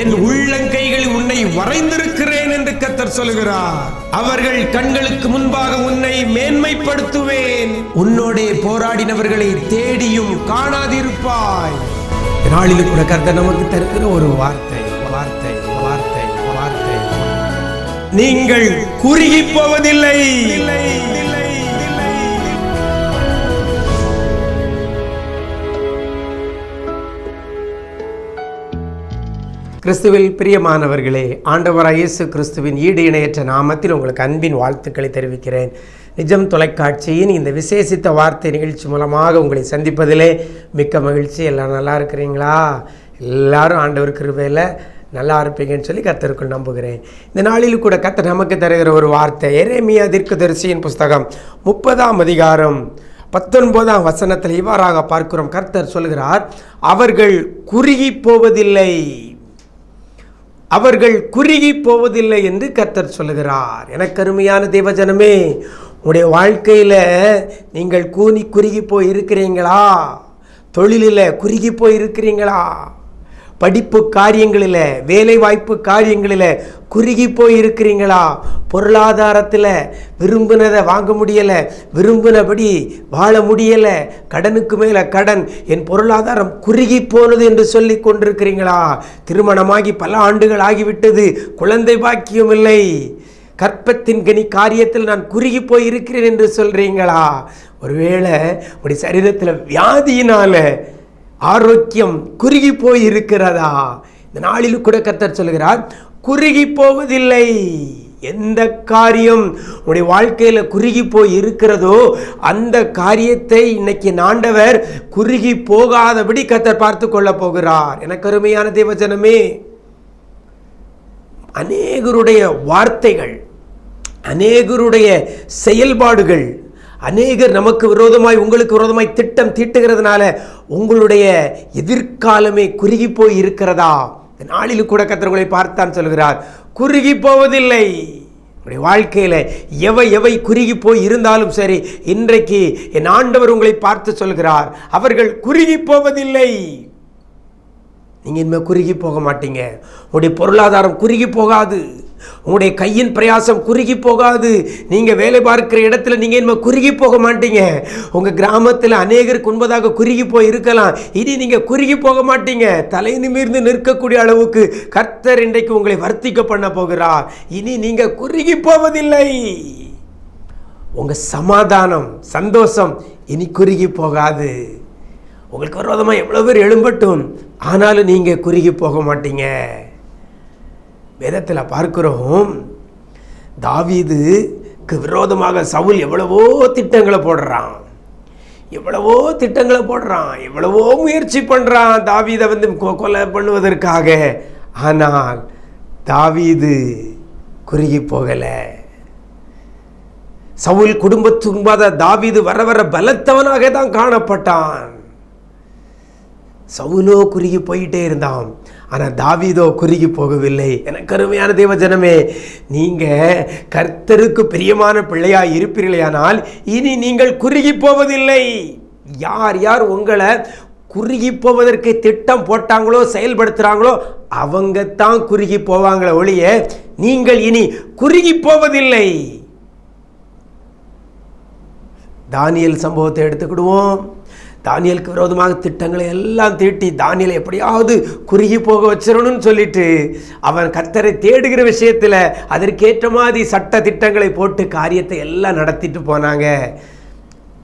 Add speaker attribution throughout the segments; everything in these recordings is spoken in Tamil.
Speaker 1: என் உள்ளங்கைகளில் உன்னை வரைந்திருக்கிறேன் என்று கத்தர் சொல்கிறார் அவர்கள் கண்களுக்கு முன்பாக உன்னை மேன்மைப்படுத்துவேன். உன்னோடே போராடினவர்களை தேடியும் காணாதிருப்பாய். நாளிலும் கூட கர்த்தர் நமக்கு தருகிற ஒரு வார்த்தை வார்த்தை வார்த்தை வார்த்தை. நீங்கள் குறுகி போவதில்லை. கிறிஸ்துவில் பிரியமானவர்களே ஆண்டவர் இயேசு கிறிஸ்துவின் ஈடு இணையற்ற நாமத்தில் உங்களுக்கு அன்பின் வாழ்த்துக்களை தெரிவிக்கிறேன். நிஜம் தொலைக்காட்சியின் இந்த விசேஷித்த வார்த்தை நிகழ்ச்சி மூலமாக உங்களை சந்திப்பதிலே மிக்க மகிழ்ச்சி. எல்லாம் நல்லா இருக்கிறீங்களா? எல்லாரும் ஆண்டவர் கிருபையில் நல்லா இருப்பீங்கன்னு சொல்லி கத்தருக்குள் நம்புகிறேன். இந்த நாளில் கூட கத்த நமக்கு தருகிற ஒரு வார்த்தை எரேமியா தீர்க்கதரிசியின் புஸ்தகம் முப்பதாம் அதிகாரம் பத்தொன்பதாம் வசனத்தில் இவ்வாறாக பார்க்கிறோம். கர்த்தர் சொல்கிறார் அவர்கள் குறுகி போவதில்லை. அவர்கள் குறுகி போவதில்லை என்று கர்த்தர் சொல்லுகிறார். எனக்கு அருமையான தேவஜனமே உங்களுடைய வாழ்க்கையில் நீங்கள் கூனி குறுகி போய் இருக்கிறீங்களா தொழிலில் குறுகி போய் இருக்கிறீங்களா படிப்பு காரியங்களில் வேலை வாய்ப்பு காரியங்களில் குறுகி போய் இருக்கிறீங்களா பொருளாதாரத்தில் விரும்பினதை வாங்க முடியலை விரும்பினபடி வாழ முடியலை கடனுக்கு மேலே கடன் என் பொருளாதாரம் குறுகி போனது என்று சொல்லி கொண்டிருக்கிறீங்களா? திருமணமாகி பல ஆண்டுகள் ஆகிவிட்டது குழந்தை பாக்கியம் இல்லை. கற்பத்தின் கனி காரியத்தில் நான் குறுகி போய் இருக்கிறேன் என்று சொல்கிறீங்களா ஒருவேளை உடைய சரீரத்தில் வியாதியினால் ஆரோக்கியம் குறுகி போய் இருக்கிறதா இந்த நாளில் கூட கத்தர் சொல்கிறார் குறுகி போவதில்லை எந்த காரியம் உடைய வாழ்க்கையில் குறுகி போய் இருக்கிறதோ அந்த காரியத்தை இன்னைக்கு நாண்டவர் குறுகி போகாதபடி கத்தர் பார்த்து கொள்ளப் போகிறார். எனக்கு அருமையான தேவஜனமே அநேகருடைய வார்த்தைகள் அநேகருடைய செயல்பாடுகள் அநேகர் நமக்கு விரோதமாய் உங்களுக்கு விரோதமாய் திட்டம் தீட்டுகிறதுனால உங்களுடைய எதிர்காலமே குறுகி போய் இருக்கிறதா இந்த நாளில் கூட கத்தர்களை பார்த்தான் சொல்கிறார் குறுகி போவதில்லை. உங்களுடைய வாழ்க்கையில் எவை எவை குறுகி போய் இருந்தாலும் சரி இன்றைக்கு என் ஆண்டவர் உங்களை பார்த்து சொல்கிறார் அவர்கள் குறுகி போவதில்லை. நீங்கள் இனிமேல் குறுகி போக மாட்டீங்க. உங்களுடைய பொருளாதாரம் குறுகி போகாது. உங்களுடைய கையின் பிரயாசம் குறுகி போகாது. நீங்கள் வேலை பார்க்கிற இடத்துல நீங்கள் இனிமேல் குறுகி போக மாட்டீங்க. உங்கள் கிராமத்தில் அநேகருக்கு உண்பதாக குறுகி போய் இருக்கலாம் இனி நீங்கள் குறுகி போக மாட்டீங்க. தலை நிமிர்ந்து நிற்கக்கூடிய அளவுக்கு கர்த்தர் இன்றைக்கு உங்களை வர்த்திக்க பண்ண போகிறார். இனி நீங்கள் குறுகி போவதில்லை. உங்கள் சமாதானம் சந்தோஷம் இனி குறுகி போகாது. உங்களுக்கு விரோதமாக எவ்வளோ பேர் எழும்பட்டும். ஆனாலும் நீங்கள் குறுகி போக மாட்டீங்க. வேதத்தில் பார்க்கிறோம் தாவீதுக்கு விரோதமாக சவுல் எவ்வளவோ திட்டங்களை போடுறான். எவ்வளவோ திட்டங்களை போடுறான். எவ்வளவோ முயற்சி பண்ணுறான் தாவீதை வந்து கொலை பண்ணுவதற்காக. ஆனால் தாவீது குறுகி போகலை. சவுல் குடும்ப துன்பாத தாவீது வர வர பலத்தவனாக தான் காணப்பட்டான். சவுலோ குறுகி போயிட்டே இருந்தான். ஆனால் தாவீதோ குறுகி போகவில்லை. எனக்கு அருமையான தேவ ஜனமே நீங்கள் கர்த்தருக்கு பிரியமான பிள்ளையாக இருப்பீர்களேயானால் இனி நீங்கள் குறுகி போவதில்லை. யார் யார் உங்களை குறுகி போவதற்கு திட்டம் போட்டாங்களோ செயல்படுத்துகிறாங்களோ அவங்க தான் குறுகி போவாங்களே ஒழிய நீங்கள் இனி குறுகி போவதில்லை. தானியல் சம்பவத்தை எடுத்துக்கிடுவோம். தானியலுக்கு விரோதமாக திட்டங்களை எல்லாம் தீட்டி தானியலை எப்படியாவது குறுகி போக வச்சிடணும்னு சொல்லிட்டு அவன் கத்தரை தேடுகிற விஷயத்தில் அதற்கேற்ற மாதிரி சட்ட திட்டங்களை போட்டு காரியத்தை எல்லாம் நடத்திட்டு போனாங்க.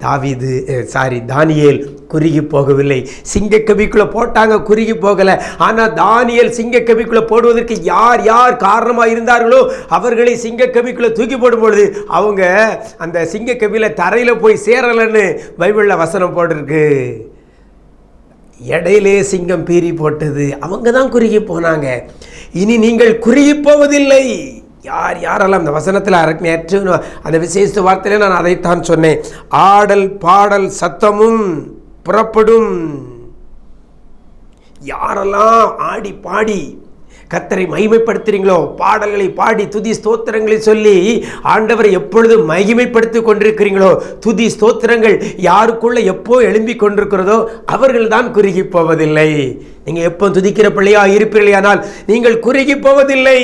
Speaker 1: தாவிது சாரி தானியல் குறுகி போகவில்லை. சிங்கக்கவிக்குள்ளே போட்டாங்க குறுகி போகலை. ஆனால் தானியல் சிங்கக்கவிக்குள்ளே போடுவதற்கு யார் யார் காரணமாக இருந்தார்களோ அவர்களை சிங்கக்கவிக்குள்ளே தூக்கி போடும் பொழுது அவங்க அந்த சிங்கக்கவியில் தரையில் போய் சேரலைன்னு பைபிளில் வசனம் போட்டிருக்கு. இடையிலே சிங்கம் பீறி போட்டது அவங்க தான் குறுகி போனாங்க. இனி நீங்கள் குறுகி போவதில்லை. யார் யாரெல்லாம் அந்த வசனத்தில் அரக் நேற்று அந்த விசேஷ வார்த்தையில நான் அதைத்தான் சொன்னேன். ஆடல் பாடல் சத்தமும் புறப்படும். யாரெல்லாம் ஆடி பாடி கத்தரை மகிமைப்படுத்துறீங்களோ பாடல்களை பாடி துதி ஸ்தோத்திரங்களை சொல்லி ஆண்டவரை எப்பொழுது மகிமைப்படுத்தி கொண்டிருக்கிறீங்களோ துதி ஸ்தோத்திரங்கள் யாருக்குள்ள எப்போ எழும்பி கொண்டிருக்கிறதோ அவர்கள் தான் குறுகி போவதில்லை. நீங்கள் எப்போ துதிக்கிற பிள்ளையா இருப்பீர்களானால் நீங்கள் குறுகி போவதில்லை.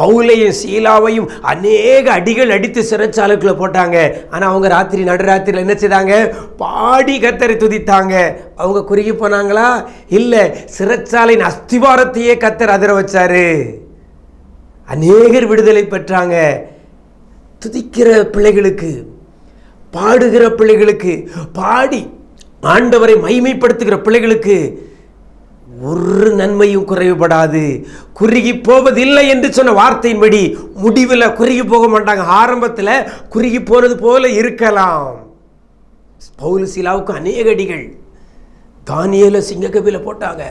Speaker 1: பவுலையும் சீலாவையும் அநேக அடிகள் அடித்து சிறைச்சாலைக்குள்ள போட்டாங்க. ஆனால் அவங்க ராத்திரி நடுராத்திரியில் என்ன செய்தாங்க? பாடி கத்தரை துதித்தாங்க. அவங்க குறுகி போனாங்களா? இல்லை சிறைச்சாலையின் அஸ்திவாரத்தையே கத்தர் அதிர வச்சாரு. அநேகர் விடுதலை பெற்றாங்க. துதிக்கிற பிள்ளைகளுக்கு பாடுகிற பிள்ளைகளுக்கு பாடி ஆண்டவரை மைமைப்படுத்துகிற பிள்ளைகளுக்கு ஒரு நன்மையும் குறைவுபடாது. குறுகி போவதில்லை என்று சொன்ன வார்த்தையின்படி முடிவில் குறுகி போக மாட்டாங்க. ஆரம்பத்தில் குறுகி போனது போல இருக்கலாம். பவுல் சீலாவுக்கு அநேக அடிகள். தானியல சிங்கக்கபியில் போட்டாங்க.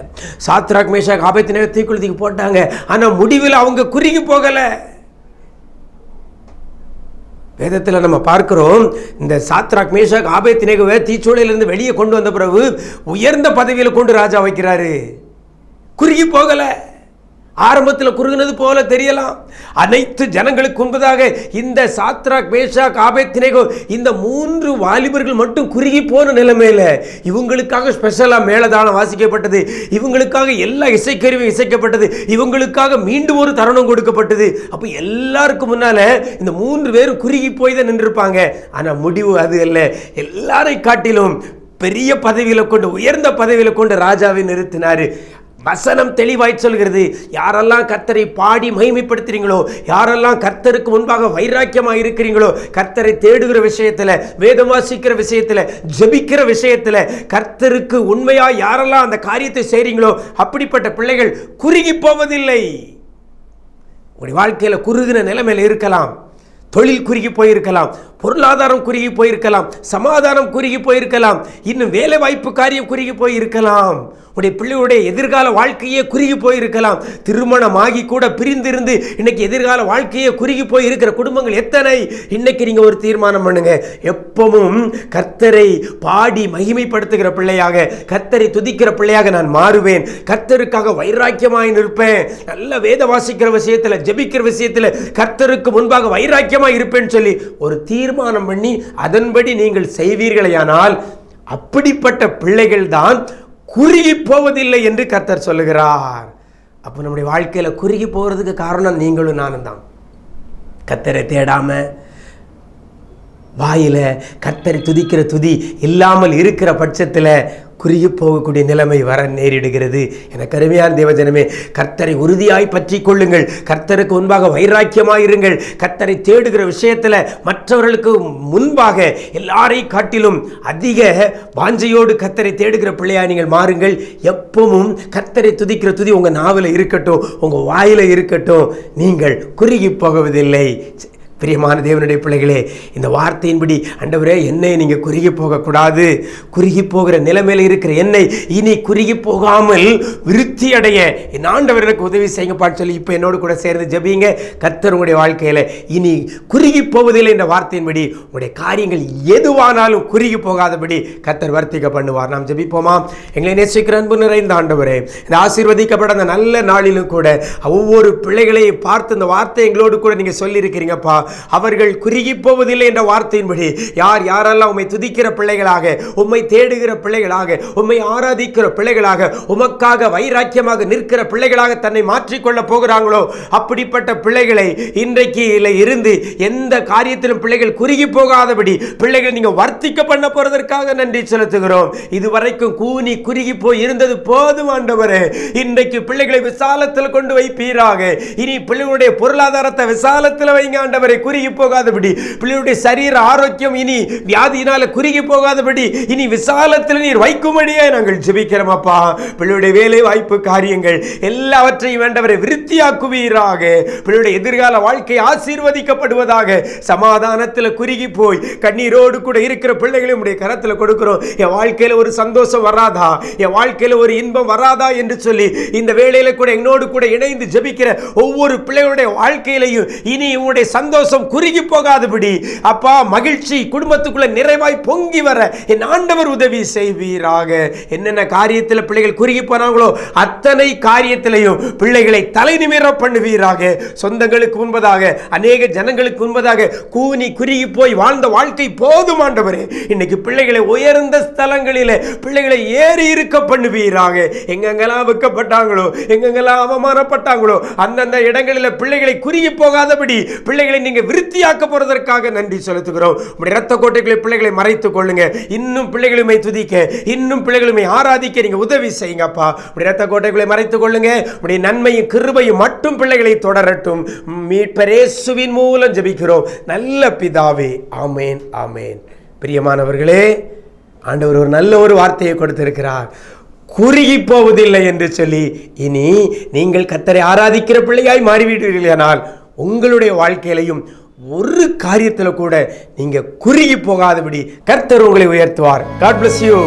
Speaker 1: சாத்ராக் மேஷாக் ஆபத்தினர் தீக்குளத்துக்கு போட்டாங்க. ஆனால் முடிவில் அவங்க குறுகி போகலை. வேதத்தில் நம்ம பார்க்கிறோம் இந்த சாத்ராக் மேஷாக் ஆபத்தினேகுவை தீச்சூளையிலிருந்து வெளியே கொண்டு வந்த பிறகு உயர்ந்த பதவியில் கொண்டு ராஜா வைக்கிறாரு. குறுகி போகலை. ஆரம்பத்தில் குறுகினது போல தெரியலாம். அனைத்து ஜனங்களுக்கு முன்பதாக இந்த சாத்ராக் மேஷாக் ஆபேத்தினேகோ இந்த மூன்று வாலிபர்கள் மட்டும் குறுகி போன நிலைமையில இவங்களுக்காக ஸ்பெஷலாக மேலதானம் வாசிக்கப்பட்டது. இவங்களுக்காக எல்லா இசைக்கருவியும் இசைக்கப்பட்டது. இவங்களுக்காக மீண்டும் ஒரு தருணம் கொடுக்கப்பட்டது. அப்போ எல்லாருக்கும் முன்னால் இந்த மூன்று பேரும் குறுகி போய் தான் நின்றுருப்பாங்க. ஆனால் முடிவு அது இல்லை. எல்லாரை காட்டிலும் பெரிய பதவியில் கொண்டு உயர்ந்த பதவியில் கொண்டு ராஜாவை நிறுத்தினார். வசனம் தெளிவாய் சொல்கிறது. யாரெல்லாம் கர்த்தரை பாடி மகிமைப்படுத்துறீங்களோ யாரெல்லாம் கர்த்தருக்கு முன்பாக வைராக்கியமாக இருக்கிறீங்களோ கர்த்தரை தேடுகிற விஷயத்தில் வேதம் வாசிக்கிற விஷயத்தில் ஜெபிக்கிற விஷயத்தில் கர்த்தருக்கு உண்மையாக யாரெல்லாம் அந்த காரியத்தை செய்கிறீங்களோ அப்படிப்பட்ட பிள்ளைகள் குறுகி போவதில்லை. உங்களுடைய வாழ்க்கையில் குறுகின நிலைமையில் இருக்கலாம். தொழில் குறுகி போயிருக்கலாம். பொருளாதாரம் குறுகி போயிருக்கலாம். சமாதானம் குறுகி போயிருக்கலாம். இன்னும் வேலை வாய்ப்பு காரியம் குறுகி போயிருக்கலாம். உடைய பிள்ளையுடைய எதிர்கால வாழ்க்கையே குறுகி போயிருக்கலாம். திருமணமாகி கூட பிரிந்திருந்து இன்னைக்கு எதிர்கால வாழ்க்கையே குறுகி போய் இருக்கிற குடும்பங்கள் எத்தனை? இன்னைக்கு நீங்க ஒரு தீர்மானம் பண்ணுங்க. எப்பவும் கர்த்தரை பாடி மகிமைப்படுத்துகிற பிள்ளையாக கர்த்தரை துதிக்கிற பிள்ளையாக நான் மாறுவேன். கர்த்தருக்காக வைராக்கியமாய் நிற்பேன். நல்ல வேத வாசிக்கிற விஷயத்தில் ஜெபிக்கிற விஷயத்தில் கர்த்தருக்கு முன்பாக வைராக்கியமாக இருப்பேன்னு சொல்லி ஒரு தீர்மானம் பண்ணி அதன்படி நீங்கள் செய்வீர்களேயானால் அப்படிப்பட்ட பிள்ளைகள் தான் குறுகி போவதில்லை என்று கர்த்தர் சொல்லுகிறார். அப்போ நம்முடைய வாழ்க்கையில் குறுகி போகிறதுக்கு காரணம் நீங்களும் நானும் தான் கத்தரை தேடாமல் வாயில் கர்த்தரை துதிக்கிற துதி இல்லாமல் இருக்கிற பட்சத்தில் குறுகி போகக்கூடிய நிலைமை வர நேரிடுகிறது. என கருமையான தேவஜனமே கர்த்தரை உறுதியாய் பற்றி கொள்ளுங்கள். கர்த்தருக்கு முன்பாக வைராக்கியமாயிருங்கள் கர்த்தரை தேடுகிற விஷயத்தில் மற்றவர்களுக்கு முன்பாக எல்லாரை காட்டிலும் அதிக வாஞ்சையோடு கர்த்தரை தேடுகிற பிள்ளையாக நீங்கள் மாறுங்கள். எப்பவும் கர்த்தரை துதிக்கிற துதி உங்கள் நாவில் இருக்கட்டும் உங்கள் வாயில் இருக்கட்டும். நீங்கள் குறுகி போகவதில்லை. பிரியமான தேவனுடைய பிள்ளைகளே இந்த வார்த்தையின்படி அண்டவரே என்னை நீங்கள் குறுகி போகக்கூடாது. குறுகி போகிற நிலைமையில் இருக்கிற என்னை இனி குறுகி போகாமல் விருத்தி அடைய என் ஆண்டவர் எனக்கு உதவி செய்யுங்கப்பான்னு சொல்லி இப்போ என்னோடு கூட சேர்ந்து ஜெபிங்க கர்த்தர் உங்களுடைய வாழ்க்கையில் இனி குறுகி போவதில்லை என்ற வார்த்தையின்படி உங்களுடைய காரியங்கள் எதுவானாலும் குறுகி போகாதபடி கத்தர் வர்த்திக்க பண்ணுவார். நாம் ஜபிப்போமா? எங்களை நேசிக்கிற அன்பு நிறைந்த ஆண்டவரே இந்த ஆசீர்வதிக்கப்பட அந்த நல்ல நாளிலும் கூட ஒவ்வொரு பிள்ளைகளையும் பார்த்து இந்த வார்த்தை எங்களோடு கூட நீங்கள் சொல்லியிருக்கிறீங்கப்பா. அவர்கள் குறுகி போவதில்லை என்ற வார்த்தையின்படி யார் யாரெல்லாம் உம்மை துதிக்கிற பிள்ளைகளாக உம்மை தேடுகிற பிள்ளைகளாக உம்மை ஆராதிக்கிற பிள்ளைகளாக உமக்காக வைராக்கியமாக நிற்கிற பிள்ளைகளாக தன்னை மாற்றிக்கொள்ள போகிறாங்களோ அப்படிப்பட்ட பிள்ளைகளை இன்றைக்கு இல்லை இருந்து எந்த காரியத்திலும் பிள்ளைகள் குறுகி போகாதபடி பிள்ளைகள் நீங்க வர்த்திக்க பண்ண போறதற்காக நன்றி செலுத்துகிறோம். இதுவரைக்கும் கூனி குறுகி போய் இருந்தது போதும் ஆண்டவரே. இன்றைக்கு பிள்ளைகளை விசாலத்தில் கொண்டு வைப்பீராக. இனி பிள்ளைகளுடைய பொருளாதாரத்தை விசாலத்தில் வைங்க ஆண்டவரை. குறுகி போகாதபடி பிள்ளையுடைய சரீர ஆரோக்கியம் இனி வியாதியினால குறுகி போகாதபடி இனி விசாலத்தில் நீர் வைக்கும்படியே நாங்கள் ஜெபிக்கிறோம் அப்பா. பிள்ளையுடைய வேலை வாய்ப்பு காரியங்கள் எல்லாவற்றையும் வேண்டவரை விருத்தியாக்குவீராக. பிள்ளையுடைய எதிர்கால வாழ்க்கை ஆசீர்வதிக்கப்படுவதாக சமாதானத்தில் குறுகி போய் கண்ணீரோடு கூட இருக்கிற பிள்ளைகளை உடைய கரத்தில் கொடுக்கிறோம். என் வாழ்க்கையில் ஒரு சந்தோஷம் வராதா? என் வாழ்க்கையில் ஒரு இன்பம் வராதா என்று சொல்லி இந்த வேளையில கூட என்னோடு கூட இணைந்து ஜெபிக்கிற ஒவ்வொரு பிள்ளைகளுடைய வாழ்க்கையிலையும் இனி உங்களுடைய சந்தோஷம் சந்தோஷம் குறுகி போகாதபடி. அப்பா மகிழ்ச்சி குடும்பத்துக்குள்ள நிறைவாய் பொங்கி வர என் ஆண்டவர் உதவி செய்வீராக. என்னென்ன காரியத்தில் பிள்ளைகள் குறுகி போனாங்களோ அத்தனை காரியத்திலையும் பிள்ளைகளை தலை நிமிர பண்ணுவீராக. சொந்தங்களுக்கு முன்பதாக அநேக ஜனங்களுக்கு முன்பதாக கூனி குறுகி போய் வாழ்ந்த வாழ்க்கை போதும் ஆண்டவரே. இன்னைக்கு பிள்ளைகளை உயர்ந்த ஸ்தலங்களில் பிள்ளைகளை ஏறி இருக்க பண்ணுவீராக. எங்கெங்கெல்லாம் வெக்கப்பட்டாங்களோ எங்கெங்கெல்லாம் அவமானப்பட்டாங்களோ அந்தந்த இடங்களில் பிள்ளைகளை குறுகி போகாதபடி பிள்ளைகளை நீங்கள் நீங்க விருத்தியாக்க போறதற்காக நன்றி செலுத்துகிறோம். உடைய ரத்த கோட்டைகளை பிள்ளைகளை மறைத்துக் கொள்ளுங்க. இன்னும் பிள்ளைகளுமே துதிக்க இன்னும் பிள்ளைகளுமே ஆராதிக்க நீங்க உதவி செய்யுங்கப்பா உடைய ரத்த கோட்டைகளை மறைத்துக் கொள்ளுங்க. உடைய நன்மையும் கிருபையும் மட்டும் பிள்ளைகளை தொடரட்டும். மீட்பரேசுவின் மூலம் ஜபிக்கிறோம். நல்ல பிதாவே ஆமேன் ஆமேன். பிரியமானவர்களே ஆண்டவர் ஒரு நல்ல ஒரு வார்த்தையை கொடுத்திருக்கிறார். குறுகி போவதில்லை என்று சொல்லி இனி நீங்கள் கத்தரை ஆராதிக்கிற பிள்ளையாய் மாறிவிடுவீர்களானால் உங்களுடைய வாழ்க்கையிலையும் ஒரு காரியத்தில் கூட நீங்கள் குறுகி போகாதபடி கர்த்தர் உங்களை உயர்த்துவார். God bless you